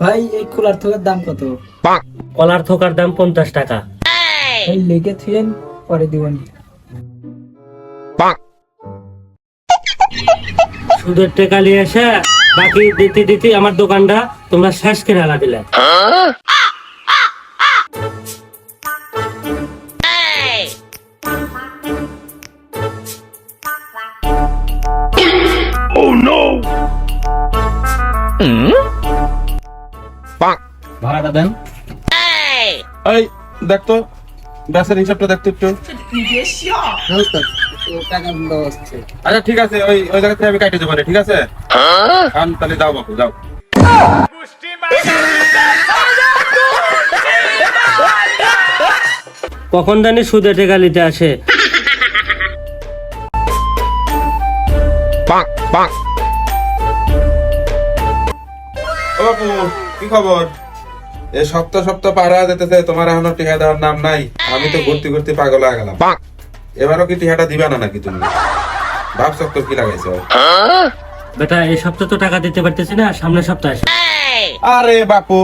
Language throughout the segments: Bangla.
ভাই এই কুলার থোকার দাম কত? কলার থোকার দাম পঞ্চাশ টাকা। এই। লেগে থুয়েন পরে দিবেন সুদের টাকা নিয়ে এসে বাকি দিতে দিতে আমার দোকানটা তোমরা শেষ করে লাগিলে। দিলে ভাড়াটা দেন। এই! দেখতো ব্যাসের হিসাবটা দেখতো একটু। টাকা দিলে আসছে আচ্ছা ঠিক আছে ওই ওই জায়গা থেকে আমি কাটে দেবো ঠিক আছে? কান তাহলে দাও বাপু যাও। কখন জানি সুদের টেকা নিতে আসে ও বাপু কি খবর? এই সপ্তাহ সপ্তাহ পাড়া যেতেছে তোমার এখনও টিহা দেওয়ার নাম নাই। আমি তো ঘুরতে ঘুরতে পাগল হয়ে গেলাম। এবারও কি টিহাটা দিবা না নাকি তুমি? ভাব চক্কর কি লাগাইছো? বেটা এই সপ্তাহে তো টাকা দিতে পারতেছি না সামনের সপ্তাহে আসে। আরে বাপু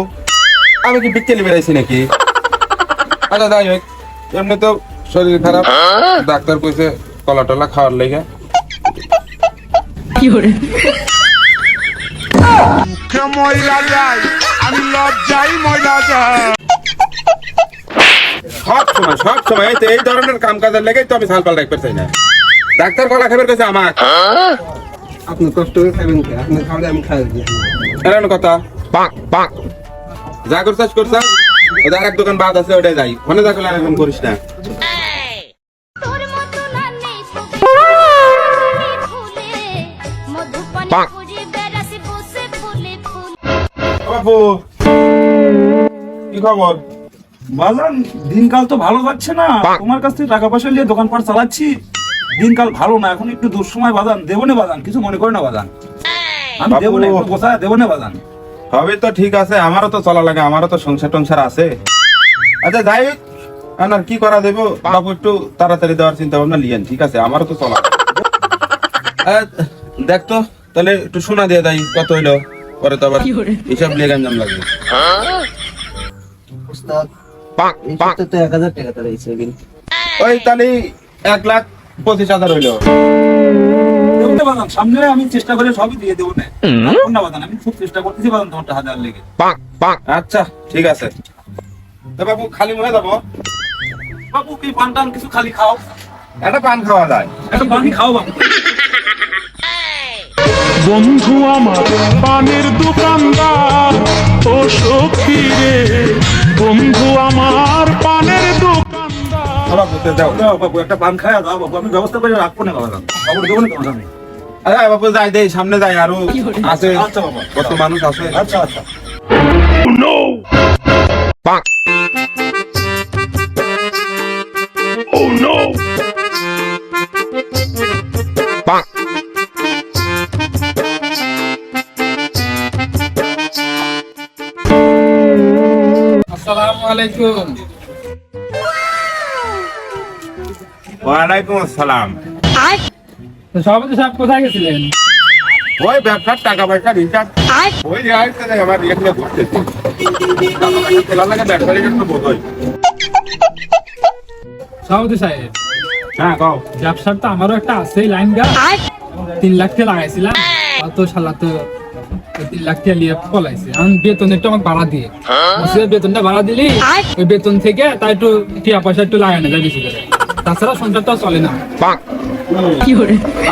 আমি কি বিকেলে বেড়াইছি নাকি? আচ্ছা যাই হোক এমনি তো শরীর খারাপ। ডাক্তার কইছে কলা টলা খাওয়ার লেগে। মুখে ময়লা যায়। আমি লজ্জাই ময়লা যায়। সব সময় সব সময় এই তো এই ধরনের কাম কাজের লেগেই তো আমি সাল পাল রাখতে চাই না। ডাক্তার কলা খাবার কইছে আমার আপনি কষ্ট করে খাবেন কি? আপনি খাওয়ালে আমি খাই এমন কথা। যা করছাস করছাস। ওদের আরেক দোকান বাদ আছে ওটাই যাই। ওখানে যা করলে এরকম করিস না। কি খবর? বাজান দিনকাল তো ভালো যাচ্ছে না। তোমার কাছ থেকে টাকা পয়সা নিয়ে দোকানপাট চালাচ্ছি। দিনকাল ভালো না এখন একটু দুঃসময় বাজান। দেবো না বাজান কিছু মনে করে না বাজান। আমি দেবো না একটু বসা দেবো না বাজান। হবে তো ঠিক আছে। আমারও তো চলা লাগে আমারও তো সংসার টংসার আছে। আচ্ছা যাই আর কি করা দেবো? বাবু একটু তাড়াতাড়ি দেওয়ার চিন্তা ভাবনা লিয়েন ঠিক আছে? আমারও তো চলা। দেখ তো তাহলে একটু শোনা দিয়ে দেয় কত হইল? পরে তো আবার হিসাব লিয়ে গাঞ্জাম লাগবে। ওই তাহলে এক লাখ পঁচিশ হাজার হইল। সামনে আমি চেষ্টা করে সবই দিয়ে দেবো না রাখুন না আমি খুব চেষ্টা করতেছি বাজান তোমার হাজার লেগে। আচ্ছা ঠিক আছে। তো বাবু খালি মনে যাব। বাবু কি পান টান কিছু খালি খাও? একটা পান খাওয়া যায়। একটা পানি খাও বাবু। বন্ধু আমার পানের দোকানদার ও সখী রে বন্ধু আমার পানের দোকানদার। দাও। দাও বাবু একটা পান খায়া দাও বাবু আমি ব্যবস্থা করে রাখব না বাজান বাবু দেবো না তোমার আরে বাবু যাই দেই সামনে যাই আরও আছে। আচ্ছা বাবা। কত মানুষ আছে? আচ্ছা আচ্ছা। আসসালামু আলাইকুম। ওয়ালাইকুম আসসালাম। সভাপতি সাহেব কোথায় গেছিলেন? ওই ব্যবসার টাকা পয়সা হিসাব ওই যে আসতে আমার সভাপতি সাহেব হ্যাঁ কও। ব্যবসার তো আমারও একটা আছে লাইন গা তিন লাখ টাকা লাগাইছিলাম। অত শালা তো তিন লাখ টাকা নিয়ে পলাইছে। এখন বেতন একটু আমাকে বাড়া দিয়ে। বলছে, বেতনটা বাড়া দিলি ওই বেতন থেকে তাই একটু টিয়া পয়সা একটু লাগানো যায় বেশি করে। তাছাড়া সংসার চলে না।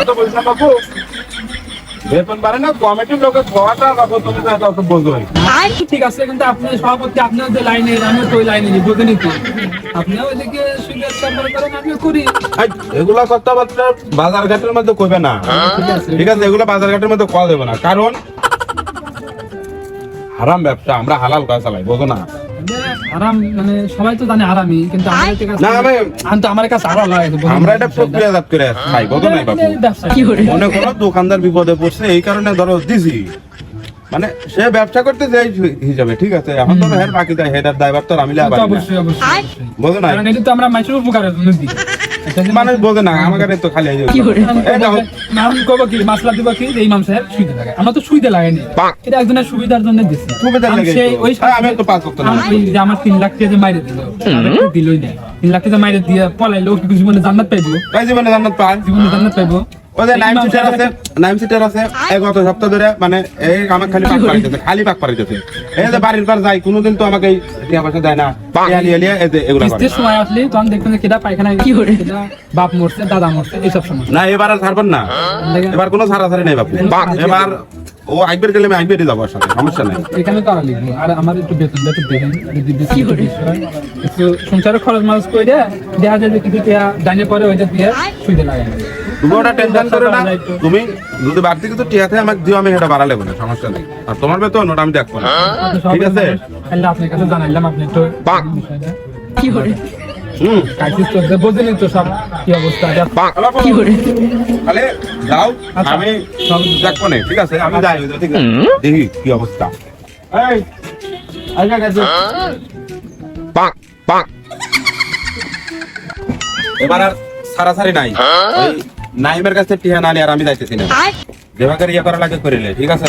এত পয়সা বাবু বেতন পারে না কমিটির লোকের খাওয়াটা বাবু তুমি তো এত বোঝোই ঠিক আছে কিন্তু আপনি সভাপতি আপনিও যে লাইনে আমিও তো ওই লাইনে বুঝে নিতে। আপনিও ওইদিকে সুন্দর করেন আমিও করি। এগুলা কথাবার্তা বাজার ঘাটের মধ্যে কইবে না। ঠিক আছে। এগুলো বাজার ঘাটের মধ্যে কল দেবে না। কারণ হারাম ব্যবসা আমরা হালাল কাজ চালাই বোঝো না। মানে আরাম মানে সবাই তো জানে আরামই কিন্তু আমার কাছে আমি- আমার কাছে আরাম লাগে আমরা এটা প্রক্রিয়াজাত করে খাই বোঝো না বাবু ব্যবসা মনে করো দোকানদার বিপদে পড়ছে এই কারণে ধরো দিছি। মানে সে ব্যবসা করতে যাই হিসাবে ঠিক আছে? এখন তো হের বাকি দেয় হেডার ড্রাইভার তো আমি। বোঝো না? কারণ এটা তো আমরা মানুষের উপকারের জন্য দিই। মানুষ না আমার কাছে তো খালি নাম কব কি মাসলা দিব কি এই ইমাম সাহেব শুইতে লাগে আমরা তো শুইতে এটা একজনের সুবিধার জন্য দিছে। সুবিধার লাগে সেই ওই হ্যাঁ, আমি তো পাঁচ করতে না। যে আমার তিন লাখ টাকা যে মাইরে দিল দিলই না। তিন লাখ টাকা মাইরে দিয়ে পলাইলো কি জীবনে জান্নাত পাইবো? জীবনে জান্নাত পায়। জীবনে জান্নাত পাইবো? ওই যে নাইম সিটার আছে নাইম সিটার আছে এই গত সপ্তাহ ধরে মানে এই আমাকে খালি পাক খালি পাক পাড়াইতেছে। এই যে বাড়ির পর যাই কোনোদিন তো আমাকে এই টিয়া পয়সা দেয় না। টিয়া লিয়ে লিয়ে এই যে এগুলো করে। সময় আসলে তখন দেখবেন যে কেটা পায়খানা কি করে? বাপ মরছে দাদা মরছে এইসব সময়। না এবার আর ছাড়বেন না। এবার কোনো ছাড়াছাড়ি নেই বাপু। এবার ও একবার গেলে আমি একবারই যাব ওর সমস্যা নেই। এখানে তো আর লিখব আর আমার একটু বেতনটা একটু দেখেন যদি বেশি একটু একটু সংসারের খরচ মারচ করে দেখা যায় যে কিছু টিয়া ডাইনে পরে ওইটা দিয়ে সুইতে লাগে তুমি ওটা টেনশন করো না। তুমি যদি বাড়তি কিছু টিয়া থাকে আমাকে দিও আমি সেটা বাড়ালে বলে সমস্যা নেই। আর তোমার বেতন ওটা আমি দেখব না। ঠিক আছে? তাহলে আপনার কাছে জানাইলাম আপনি একটু বিষয়টা। হুম। ক্রাইসিস চলছে বোঝেনি তো সব কি অবস্থা। এটা কি করে? তাহলে যাও আচ্ছা। আমি দেখব না। ঠিক আছে আমি যাই ঠিক আছে দেখি কি অবস্থা। এই আগে গেছে এবার আর সারাসারি নাই। ওই নাইমের কাছে টিহা নালি আর আমি যাইতেছি না। যেভাবে ইয়ে করা লাগে করিলে ঠিক আছে?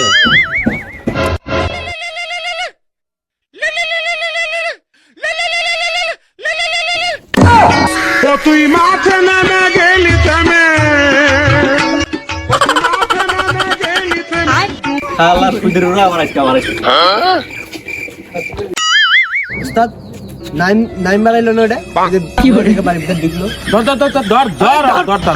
তুই মাঠে নামে গেলি উস্তাদ নাইম নাইম বাড়াইলো না ওটা? কি করে বাড়ির ভিতরে ঢুকলো। ধর ধর ধর ধর ধর ধর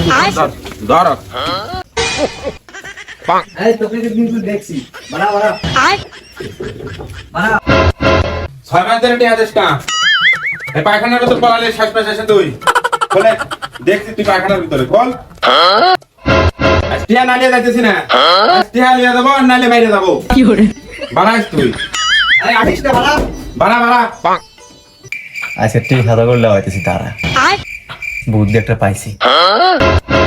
ঢুকলো ধর ধর তোকে কিন্তু দেখছি ছয় মাস ধরে এই পায়খানার ভিতর পড়ালে শ্বাস তুই বলে দেখছি তুই পায়খানার ভিতরে বল। আজ নালিয়ে যাইতেছি না। আজ লিয়ে যাব আর নালে বাইরে যাব। কি করে? বাড়াইস তুই। আরে আসিস না বাড়া। বাড়া বাড়া। আজকে ঠিক খাতা করলে হইতেছি তারা বুদ্ধি একটা পাইছি।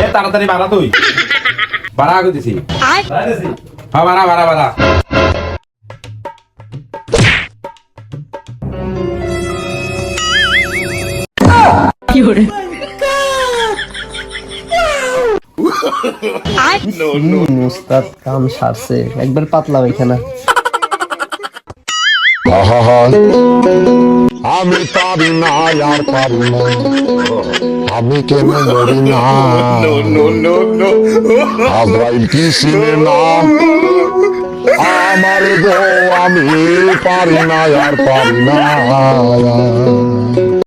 এ তাড়াতাড়ি বাড়া তুই। বাড়া আগে দিছি হ্যাঁ বাড়া বাড়া বাড়া। উস্তাদ কাম সারছে। একবার পাতলা পায়খানা আমি পারি না আর পারি না। আমি কেন মরি না? আজরাইল কি চিনে না? আমার গো আমি পারি না আর পারি না।